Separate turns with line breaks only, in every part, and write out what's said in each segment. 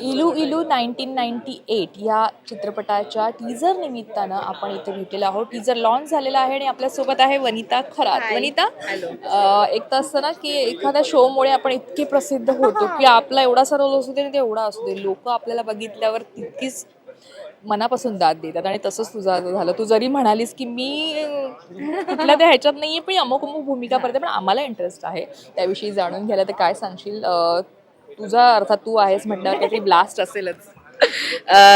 इलू इलू nineteen ninety eight या चित्रपटाच्या टीजर निमित्तानं आपण इथे भेटलेलो आहोत. टीजर लॉन्च झालेला आहे आणि आपल्यासोबत आहे वनिता खरात. वनिता एक तर असतं ना की एखाद्या शोमुळे आपण इतके प्रसिद्ध होतो की आपला एवढासा रोल असू दे आणि ते एवढा असू दे. लोक आपल्याला बघितल्यावर तितकीच मनापासून दाद देतात आणि तसंच तुझं झालं. तू जरी म्हणालीस की मी कुठल्या त्या ह्याच्यात नाहीये पण अमुक अमुक भूमिका करते पण आम्हाला इंटरेस्ट आहे. त्याविषयी जाणून घ्यायला तर काय सांगशील? तुझा अर्थात तू आहेस म्हटल्यावर काहीतरी ब्लास्ट असेलच.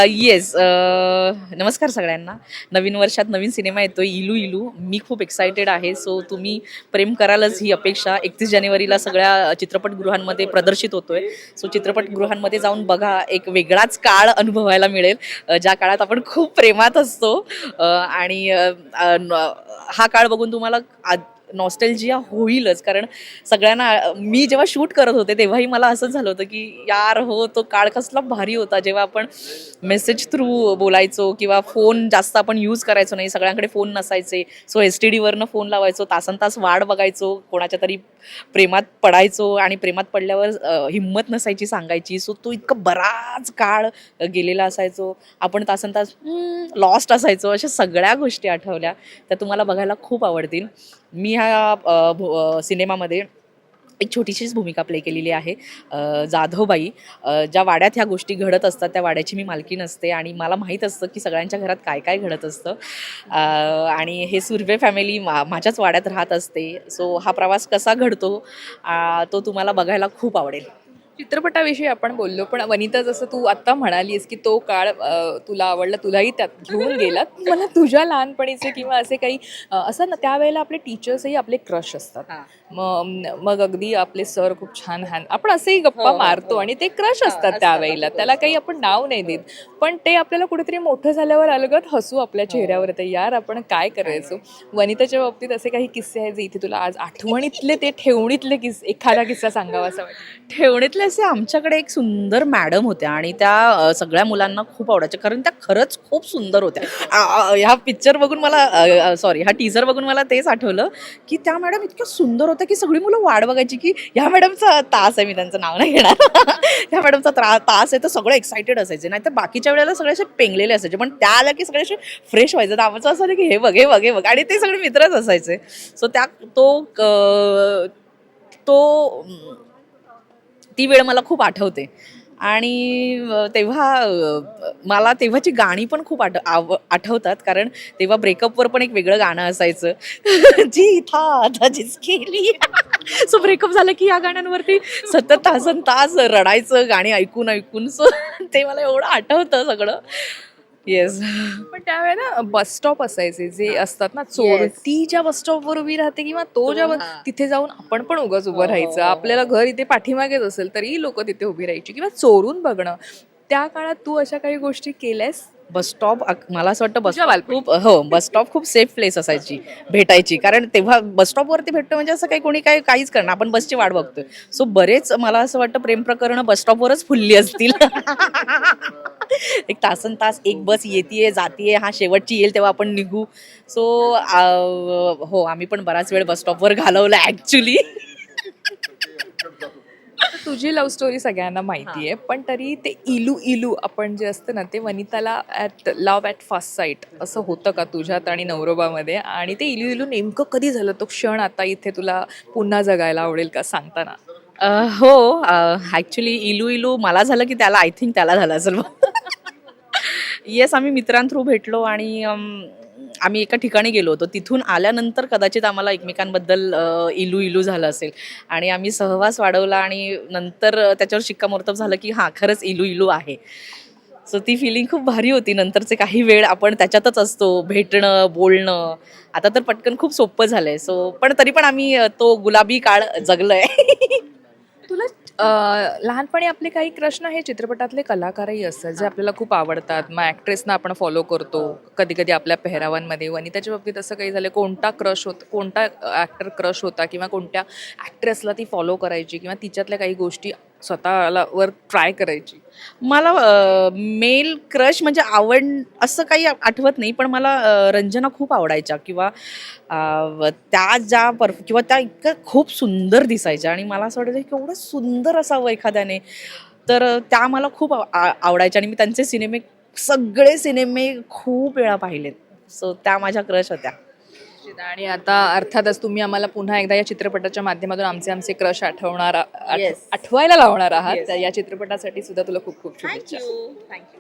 येस नमस्कार सगळ्यांना. नवीन वर्षात नवीन सिनेमा येतो इलू इलू. मी खूप एक्सायटेड आहे. सो तुम्ही प्रेम करालच ही अपेक्षा. एकतीस जानेवारीला सगळ्या चित्रपटगृहांमध्ये प्रदर्शित होतोय. सो चित्रपटगृहांमध्ये जाऊन बघा एक वेगळाच काळ अनुभवायला मिळेल ज्या काळात आपण खूप प्रेमात असतो. आणि हा काळ बघून तुम्हाला नॉस्टेलजिया होईलच. कारण सगळ्यांना मी जेव्हा शूट करत होते तेव्हाही मला असंच झालं होतं की यार हो तो काळ कसला भारी होता. जेव्हा आपण मेसेज थ्रू बोलायचो किंवा फोन जास्त आपण यूज करायचो नाही सगळ्यांकडे फोन नसायचे. सो एस टी डीवरनं फोन लावायचो तासन तास वाढ बघायचो कोणाच्या तरी प्रेमात पडायचो आणि प्रेमात पडल्यावर हिंमत नसायची सांगायची. सो तो इतका बराच काळ गेलेला असायचो. आपण तासन तास लॉस्ट असायचो अशा सगळ्या गोष्टी आठवल्या. त्या तुम्हाला बघायला खूप आवडतील. मी ह्या सिनेमामध्ये एक छोटीशीच भूमिका प्ले केलेली आहे जाधवबाई. ज्या वाड्यात ह्या गोष्टी घडत असतात त्या वाड्याची मी मालकी नसते आणि मला माहीत असतं की सगळ्यांच्या घरात काय काय घडत असतं. आणि हे सुर्वे फॅमिली मा माझ्याच वाड्यात राहत असते. सो हा प्रवास कसा घडतो तो तुम्हाला बघायला खूप आवडेल.
चित्रपटाविषयी आपण बोललो पण वनिता जसं तू आता म्हणालीस की तो काळ तुला आवडला तुलाही त्यात घेऊन गेलात. मला तुझ्या लहानपणीचे किंवा असे काही असं ना त्यावेळेला आपले टीचर्सही आपले क्रश असतात. मग मग अगदी आपले सर खूप छान हॅन आपण असेही गप्पा
हो, हो,
मारतो
हो.
आणि ते क्रश असतात त्यावेळेला. त्याला काही आपण नाव नाही देत. पण ते आपल्याला कुठेतरी मोठं झाल्यावर अलगत हसू आपल्या. चेहऱ्यावर येतं यार आपण काय करायचो? वनिताच्या बाबतीत असे काही किस्से आहेत जे इथे तुला आज आठवणीतले ते ठेवणीतले किस्से एखादा किस्सा सांगावा असं वाटतं.
ठेवणीतले असे आमच्याकडे एक सुंदर मॅडम होत्या आणि त्या सगळ्या मुलांना खूप आवडायच्या. कारण त्या खरंच खूप सुंदर होत्या. ह्या पिक्चर बघून मला सॉरी हा टीझर बघून मला तेच आठवलं की त्या मॅडम इतक्या सुंदर होत्या की सगळी मुलं वाढ बघायची की ह्या मॅडमचा तास आहे मी त्यांचं नाव नाही घेणार. ह्या मॅडमचा त्रा तास आहे तर सगळं एक्सायटेड असायचे. नाही तर बाकीच्या वेळेला सगळे असे पेंगलेले असायचे. पण त्या आल्या की सगळे असे फ्रेश व्हायचं. तर आमचं असं की हे बघ हे बघ हे बघ. आणि ते सगळे मित्रच असायचे. सो त्या तो क- तो ती वेळ मला खूप आठवते. आणि तेव्हा मला तेव्हाची गाणी पण खूप आठ आव आठवतात. कारण तेव्हा ब्रेकअपवर पण एक वेगळं गाणं असायचं. जी था था जिसके सो ब्रेकअप झालं की या गाण्यांवरती सतत तासन तास रडायचं गाणी ऐकून ऐकून. सो ते मला एवढं आठवतं सगळं. येस
पण त्यावेळेला बस स्टॉप असायचे जे असतात ना चोर
Yes.
ती ज्या बस स्टॉपवर उभी राहते किंवा तो ज्या बस-
हा.
तिथे जाऊन आपण पण उगाच
हो,
उभं
हो,
राहायचं.
हो, हो.
आपल्याला घर इथे पाठीमागेच असेल तरी लोक तिथे उभी राहायची किंवा चोरून बघणं. त्या काळात तू अशा काही गोष्टी केल्यास?
बस स्टॉप मला असं वाटतं बस
तुझ्या बालपणी?
खूप हो बस स्टॉप खूप सेफ प्लेस असायची भेटायची. कारण तेव्हा बस स्टॉपवरती भेटतो म्हणजे असं काही कोणी काही काहीच करणार. आपण बसची वाट बघतोय. सो बरेच मला असं वाटतं प्रेम प्रकरणं बस स्टॉपवरच फुलली असतील. एक तासन तास एक बस येते जातीये हा शेवटची येईल तेव्हा आपण निघू. सो हो आम्ही पण बराच वेळ बस स्टॉपवर घालवला ऍक्च्युली
तुझी लव्ह स्टोरी सगळ्यांना माहिती आहे पण तरी ते इलू इलू आपण जे असतं ना ते वनिताला at love at first sight असं होतं का तुझ्यात आणि नवरोबामध्ये? आणि ते इलू इलू नेमकं कधी झालं? तो क्षण आता इथे तुला पुन्हा जगायला आवडेल का सांगताना?
हो ॲक्च्युली इलू इलू मला झालं की त्याला आय थिंक त्याला झालं असेल. येस आम्ही मित्रांथ्रू भेटलो आणि आम्ही एका ठिकाणी गेलो होतो. तिथून आल्यानंतर कदाचित आम्हाला एकमेकांबद्दल इलू इलू झालं असेल. आणि आम्ही सहवास वाढवला आणि नंतर त्याच्यावर शिक्कामोर्तब झालं की हां खरंच इलू इलू आहे. सो ती फिलिंग खूप भारी होती. नंतरचे काही वेळ आपण त्याच्यातच असतो. भेटणं बोलणं. आता तर पटकन खूप सोपं झालंय. सो पण तरी पण आम्ही तो गुलाबी काळ जगलोय.
तुला लहानपणी आपले काही कृष्ण हे चित्रपटातले कलाकारही असतात जे आपल्याला खूप आवडतात. मग ॲक्ट्रेसना आपण फॉलो करतो कधी कधी आपल्या पेहरावांमध्ये वनिताच्या बाबतीत असं काही झालं कोणता क्रश होत कोणता ॲक्टर क्रश होता किंवा कोणत्या ॲक्ट्रेसला ती फॉलो करायची किंवा तिच्यातल्या काही गोष्टी स्वतःला वर ट्राय करायची.
मला मेल क्रश म्हणजे आवड असं काही आठवत नाही पण मला रंजना खूप आवडायच्या किंवा त्या ज्या परफ किंवा त्या इतक्या खूप सुंदर दिसायच्या आणि मला असं वाटायचं की एवढं सुंदर असावं एखाद्याने. तर त्या मला खूप आव- आ- आवडायच्या आणि मी त्यांचे सिनेमे सगळे सिनेमे खूप वेळा पाहिलेत सो त्या माझ्या क्रश होत्या.
आणि आता अर्थातच तुम्ही आम्हाला पुन्हा एकदा या चित्रपटाच्या माध्यमातून आमचे आमचे क्रश आठवणार आठ-
Yes.
आठवायला लावणार आहात. तर या चित्रपटासाठी सुद्धा तुला खूप खूप शुभेच्छा.
थँक्यू